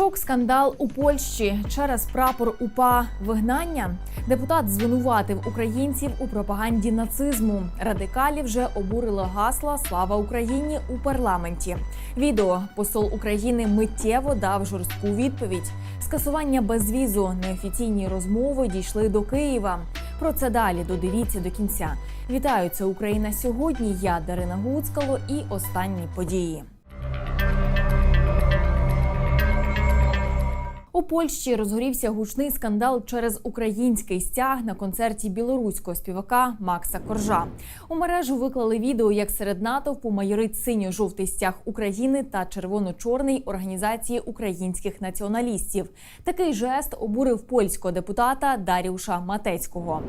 Шок, скандал у Польщі через прапор УПА вигнання. Депутат звинуватив українців у пропаганді нацизму. Радикалі вже обурило гасла Слава Україні у парламенті. Відео посол України миттєво дав жорстку відповідь. Скасування безвізу, неофіційні розмови дійшли до Києва. Про це далі додивіться до кінця. Вітаю, це Україна сьогодні. Я Дарина Гуцкало і останні події. У Польщі розгорівся гучний скандал через український стяг на концерті білоруського співака Макса Коржа. У мережу виклали відео, як серед натовпу майорить синьо-жовтий стяг України та червоно-чорний організації українських націоналістів. Такий жест обурив польського депутата Даріуша Матецького.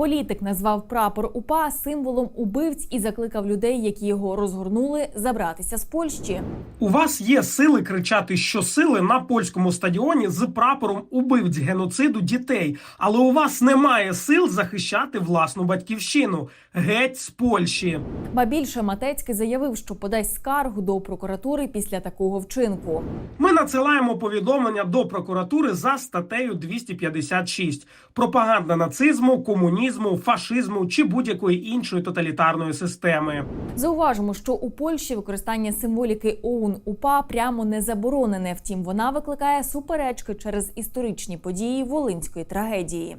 Політик назвав прапор УПА символом убивць і закликав людей, які його розгорнули, забратися з Польщі. У вас є сили кричати щосили на польському стадіоні з прапором убивць геноциду дітей, але у вас немає сил захищати власну батьківщину. Геть з Польщі. Ба більше Матецький заявив, що подасть скаргу до прокуратури після такого вчинку. Ми надсилаємо повідомлення до прокуратури за статтею 256 пропаганда нацизму, комунізму, фашизму чи будь-якої іншої тоталітарної системи. Зауважимо, що у Польщі використання символіки ОУН УПА прямо не заборонене. Втім, вона викликає суперечки через історичні події волинської трагедії.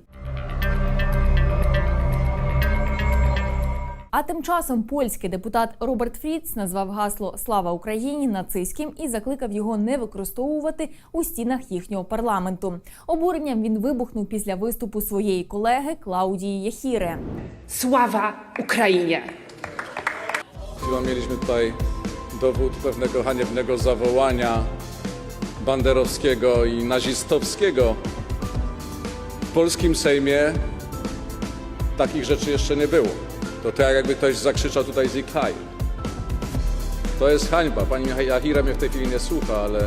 А тим часом польський депутат Роберт Фріц назвав гасло Слава Україні нацистським і закликав його не використовувати у стінах їхнього парламенту. Обуренням він вибухнув після виступу своєї колеги Клаудії Яхіре. Sława Ukrainie! Chyba mieliśmy tutaj dowód pewnego haniebnego zawołania banderowskiego i nazistowskiego. W polskim Sejmie takich rzeczy jeszcze nie było. To tak jakby ktoś zakrzyczał tutaj z kraju. To jest hańba. Pani Jahira mnie w tej chwili nie słucha, ale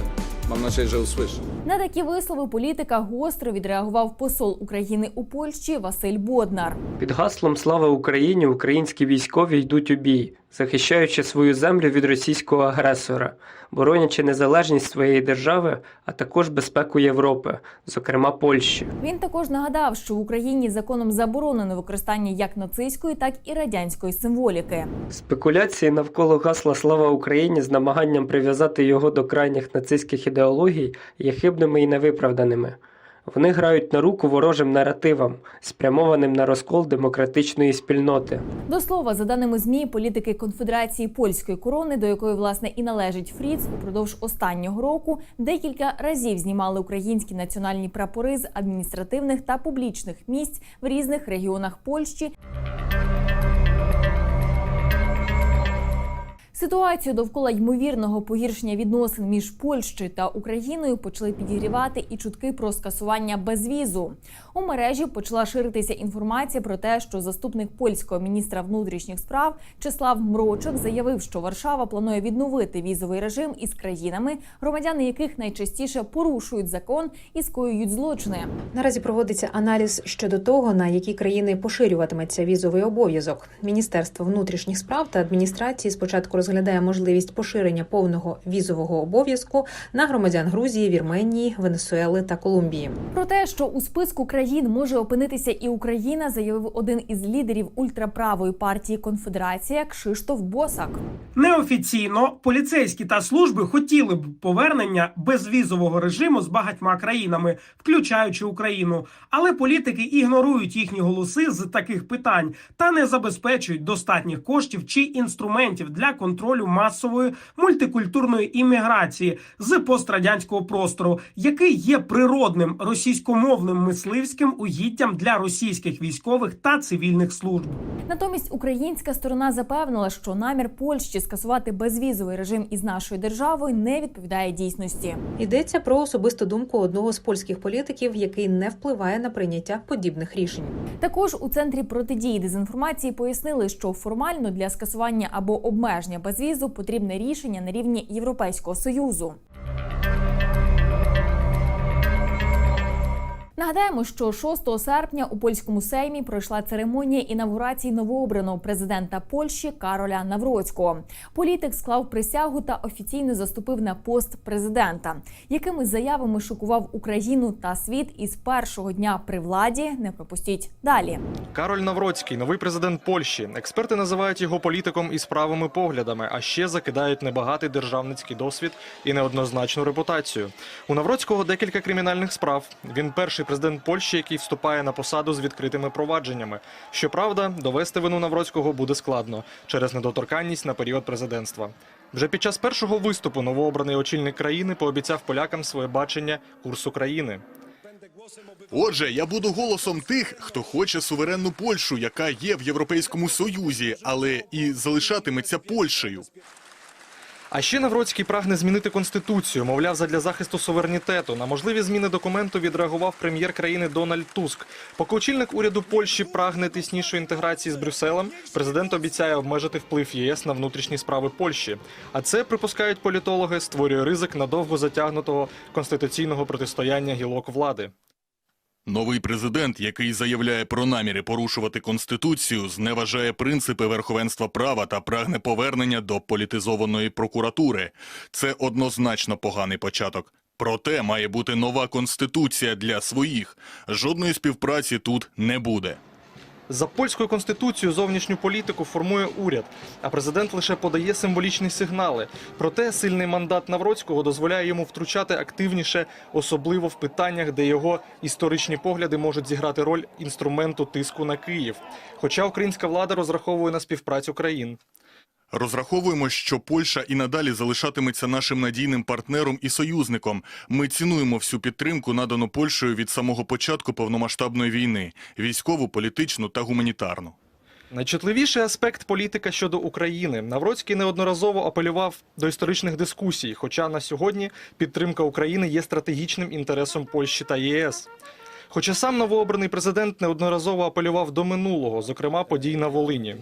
mam nadzieję, że usłyszy. На такі вислови політика гостро відреагував посол України у Польщі Василь Боднар. Під гаслом Слава Україні українські військові йдуть у бій, захищаючи свою землю від російського агресора, боронячи незалежність своєї держави, а також безпеку Європи, зокрема Польщі. Він також нагадав, що в Україні законом заборонено використання як нацистської, так і радянської символіки. Спекуляції навколо гасла Слава Україні з намаганням прив'язати його до крайніх нацистських ідеологій є хибними і невиправданими. Вони грають на руку ворожим наративам, спрямованим на розкол демократичної спільноти. До слова, за даними змі, політики Конфедерації польської корони, до якої власне і належить Фріц, упродовж останнього року декілька разів знімали українські національні прапори з адміністративних та публічних місць в різних регіонах Польщі. Ситуацію довкола ймовірного погіршення відносин між Польщею та Україною почали підігрівати і чутки про скасування безвізу. У мережі почала ширитися інформація про те, що заступник польського міністра внутрішніх справ Числав Мрочик заявив, що Варшава планує відновити візовий режим із країнами, громадяни яких найчастіше порушують закон і скоюють злочини. Наразі проводиться аналіз щодо того, на які країни поширюватиметься візовий обов'язок. Міністерство внутрішніх справ та адміністрації спочатку розглядає можливість поширення повного візового обов'язку на громадян Грузії, Вірменії, Венесуели та Колумбії. Про те, що у списку країн може опинитися і Україна, заявив один із лідерів ультраправої партії Конфедерація Кшиштоф Босак. Неофіційно поліцейські та служби хотіли б повернення безвізового режиму з багатьма країнами, включаючи Україну. Але політики ігнорують їхні голоси з таких питань та не забезпечують достатніх коштів чи інструментів для контролю масової мультикультурної імміграції з пострадянського простору, який є природним російськомовним мисливським угіддям для російських військових та цивільних служб. Натомість українська сторона запевнила, що намір Польщі скасувати безвізовий режим із нашою державою не відповідає дійсності. Йдеться про особисту думку одного з польських політиків, який не впливає на прийняття подібних рішень. Також у центрі протидії дезінформації пояснили, що формально для скасування або обмеження безвізу потрібне рішення на рівні Європейського союзу. Нагадаємо, що 6 серпня у польському сеймі пройшла церемонія інавгурації новообраного президента Польщі Кароля Навроцького. Політик склав присягу та офіційно заступив на пост президента, якими заявами шокував Україну та світ із першого дня при владі. Не пропустіть далі. Кароль Навроцький, новий президент Польщі. Експерти називають його політиком із правими поглядами, а ще закидають небагатий державницький досвід і неоднозначну репутацію. У Навроцького декілька кримінальних справ. Він перший президент Польщі, який вступає на посаду з відкритими провадженнями. Щоправда, довести вину Навроцького буде складно через недоторканність на період президентства. Вже під час першого виступу новообраний очільник країни пообіцяв полякам своє бачення курсу країни. Отже, я буду голосом тих, хто хоче суверенну Польщу, яка є в Європейському Союзі, але і залишатиметься Польщею. А ще Навроцький прагне змінити конституцію. Мовляв, задля захисту суверенітету. На можливі зміни документу відреагував прем'єр країни Дональд Туск. Поки очільник уряду Польщі прагне тіснішої інтеграції з Брюсселем, президент обіцяє обмежити вплив ЄС на внутрішні справи Польщі. А це припускають політологи, створює ризик надовго затягнутого конституційного протистояння гілок влади. Новий президент, який заявляє про наміри порушувати конституцію, зневажає принципи верховенства права та прагне повернення до політизованої прокуратури. Це однозначно поганий початок. Проте має бути нова конституція для своїх. Жодної співпраці тут не буде. За польською конституцією зовнішню політику формує уряд, а президент лише подає символічні сигнали. Проте сильний мандат Навроцького дозволяє йому втручати активніше, особливо в питаннях, де його історичні погляди можуть зіграти роль інструменту тиску на Київ. Хоча українська влада розраховує на співпрацю країн. Розраховуємо, що Польща і надалі залишатиметься нашим надійним партнером і союзником. Ми цінуємо всю підтримку, надану Польщею від самого початку повномасштабної війни – військову, політичну та гуманітарну. Найчутливіший аспект політика щодо України. Навроцький неодноразово апелював до історичних дискусій, хоча на сьогодні підтримка України є стратегічним інтересом Польщі та ЄС. Хоча сам новообраний президент неодноразово апелював до минулого, зокрема подій на Волині.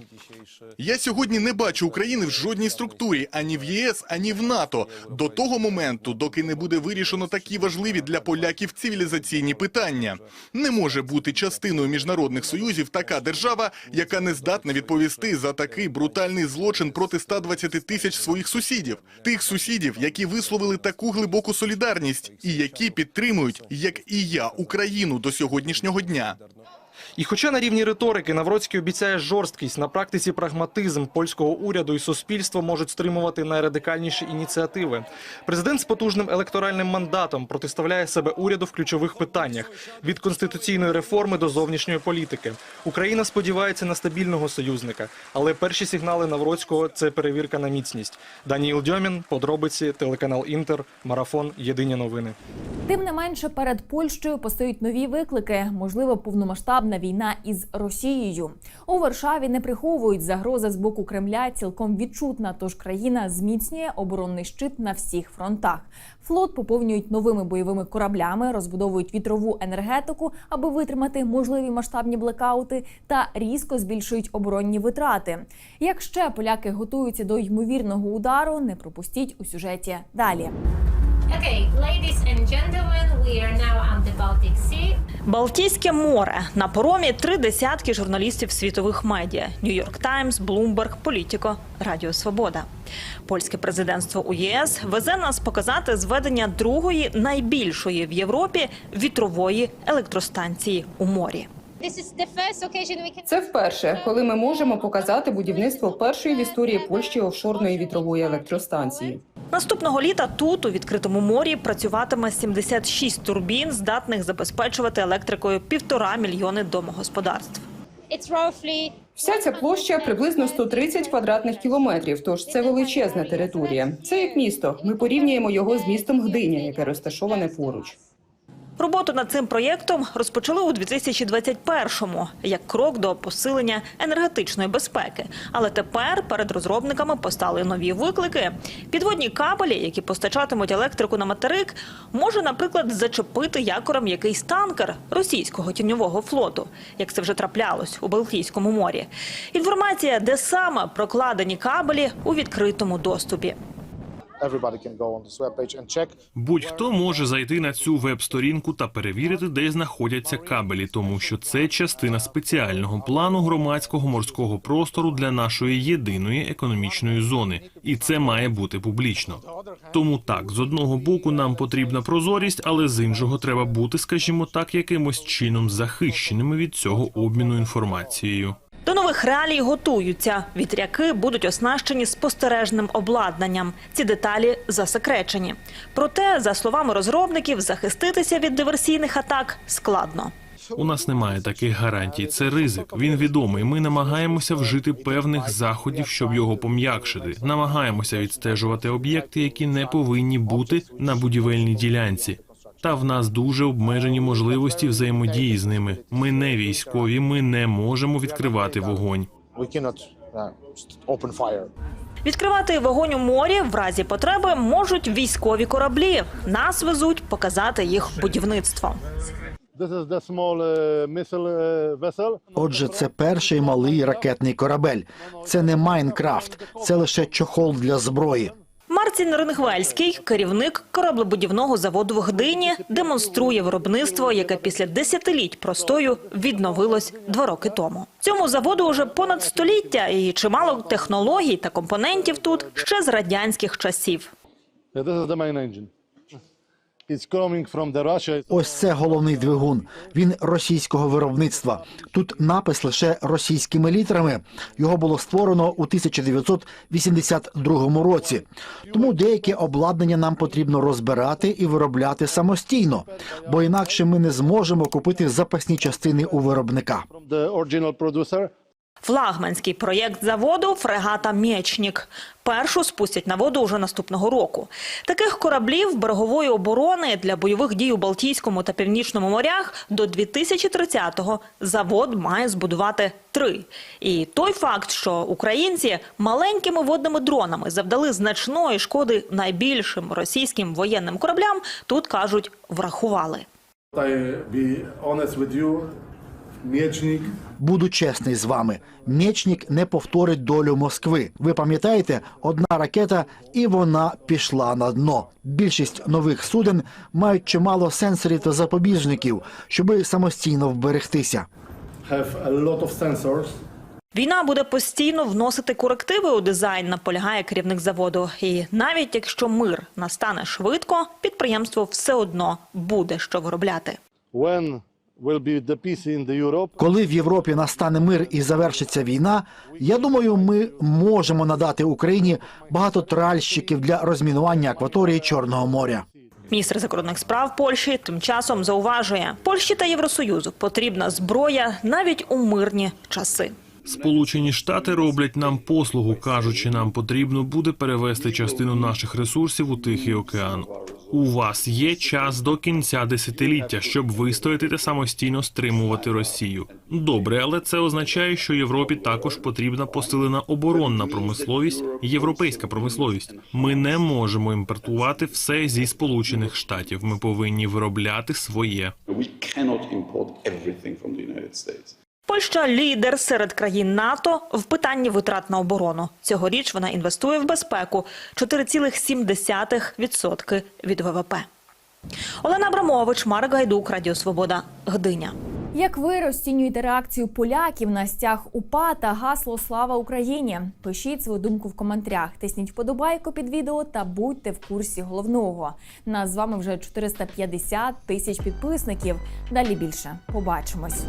Я сьогодні не бачу України в жодній структурі, ані в ЄС, ані в НАТО. До того моменту, доки не буде вирішено такі важливі для поляків цивілізаційні питання. Не може бути частиною міжнародних союзів така держава, яка не здатна відповісти за такий брутальний злочин проти 120 тисяч своїх сусідів. Тих сусідів, які висловили таку глибоку солідарність і які підтримують, як і я, Україну до сьогоднішнього дня. І хоча на рівні риторики Навроцький обіцяє жорсткість, на практиці прагматизм польського уряду і суспільства можуть стримувати найрадикальніші ініціативи. Президент з потужним електоральним мандатом протиставляє себе уряду в ключових питаннях від конституційної реформи до зовнішньої політики. Україна сподівається на стабільного союзника, але перші сигнали Навроцького це перевірка на міцність. Даніїл Дьомін, подробиці, телеканал Інтер, марафон. Єдині новини. Тим не менше, перед Польщею постають нові виклики, можливо, повномасштабна війна із Росією. У Варшаві не приховують загрози з боку Кремля цілком відчутна. Тож країна зміцнює оборонний щит на всіх фронтах. Флот поповнюють новими бойовими кораблями, розбудовують вітрову енергетику, аби витримати можливі масштабні блекаути, та різко збільшують оборонні витрати. Як ще поляки готуються до ймовірного удару, не пропустіть у сюжеті далі. Okay, ladies and gentlemen, we are now on the Baltic Sea. Балтійське море на поромі три десятки журналістів світових медіа: Нью-Йорк Таймс, Блумберг, Політіко, Радіо Свобода. Польське президентство у ЄС везе нас показати зведення другої найбільшої в Європі вітрової електростанції у морі. This is the first occasion we can Це вперше, коли ми можемо показати будівництво першої в історії Польщі офшорної вітрової електростанції. Наступного літа тут, у відкритому морі, працюватиме 76 турбін, здатних забезпечувати електрикою півтора мільйони домогосподарств. Вся ця площа приблизно 130 квадратних кілометрів, тож це величезна територія. Це як місто. Ми порівнюємо його з містом Гдиня, яке розташоване поруч. Роботу над цим проєктом розпочали у 2021-му як крок до посилення енергетичної безпеки. Але тепер перед розробниками постали нові виклики. Підводні кабелі, які постачатимуть електрику на материк, може, наприклад, зачепити якором якийсь танкер російського тіньового флоту, як це вже траплялось у Балтійському морі. Інформація, де саме прокладені кабелі у відкритому доступі. Будь-хто може зайти на цю веб-сторінку та перевірити, де знаходяться кабелі, тому що це частина спеціального плану громадського морського простору для нашої єдиної економічної зони, і це має бути публічно. Тому так, з одного боку нам потрібна прозорість, але з іншого треба бути, скажімо так, якимось чином захищеними від цього обміну інформацією. До нових реалій готуються. Вітряки будуть оснащені спостережним обладнанням. Ці деталі засекречені. Проте, за словами розробників, захиститися від диверсійних атак складно. У нас немає таких гарантій. Це ризик. Він відомий. Ми намагаємося вжити певних заходів, щоб його пом'якшити. Намагаємося відстежувати об'єкти, які не повинні бути на будівельній ділянці. Та в нас дуже обмежені можливості взаємодії з ними. Ми не військові, ми не можемо відкривати вогонь. uh, Відкривати вогонь у морі в разі потреби можуть військові кораблі. Нас везуть показати їх будівництво. uh, uh, Отже, це перший малий ракетний корабель. Це не Майнкрафт, це лише чохол для зброї. Марцін Ренгвальський, керівник кораблебудівного заводу в Гдині, демонструє виробництво, яке після десятиліть простою відновилось два роки тому. Цьому заводу уже понад століття, і чимало технологій та компонентів тут ще з радянських часів. Yeah, Ось це головний двигун. Він російського виробництва. Тут напис лише російськими літерами. Його було створено у 1982 році. Тому деяке обладнання нам потрібно розбирати і виробляти самостійно, бо інакше ми не зможемо купити запасні частини у виробника. Флагманський проєкт заводу фрегата Мєчнік. Першу спустять на воду уже наступного року. Таких кораблів берегової оборони для бойових дій у Балтійському та Північному морях до 2030-го завод має збудувати три. І той факт, що українці маленькими водними дронами завдали значної шкоди найбільшим російським воєнним кораблям, тут кажуть, врахували. Miecznik Буду чесний з вами. Мєчнік не повторить долю Москви. Ви пам'ятаєте, одна ракета, і вона пішла на дно. Більшість нових суден мають чимало сенсорів та запобіжників, щоби самостійно вберегтися. have a lot of sensors Війна буде постійно вносити корективи у дизайн, наполягає керівник заводу. І навіть якщо мир настане швидко, підприємство все одно буде що виробляти. when Коли в Європі настане мир і завершиться війна, я думаю, ми можемо надати Україні багато тральщиків для розмінування акваторії Чорного моря. Міністр закордонних справ Польщі тим часом зауважує, Польщі та Євросоюзу потрібна зброя навіть у мирні часи. Сполучені Штати роблять нам послугу, кажучи, нам потрібно буде перевести частину наших ресурсів у Тихий океан. У вас є час до кінця десятиліття, щоб вистояти та самостійно стримувати Росію. Добре, але це означає, що Європі також потрібна посилена оборонна промисловість, європейська промисловість. Ми не можемо імпортувати все зі Сполучених Штатів. Ми повинні виробляти своє. States. Польща лідер серед країн НАТО в питанні витрат на оборону. Цьогоріч вона інвестує в безпеку 4,7% від ВВП. Олена Абрамович, Марк Гайдук, Радіо Свобода, Гдиня. Як ви розцінюєте реакцію поляків на стяг УПА та гасло Слава Україні? Пишіть свою думку в коментарях, тисніть вподобайку під відео та будьте в курсі головного. Нас з вами вже 450 тисяч підписників. Далі більше побачимось.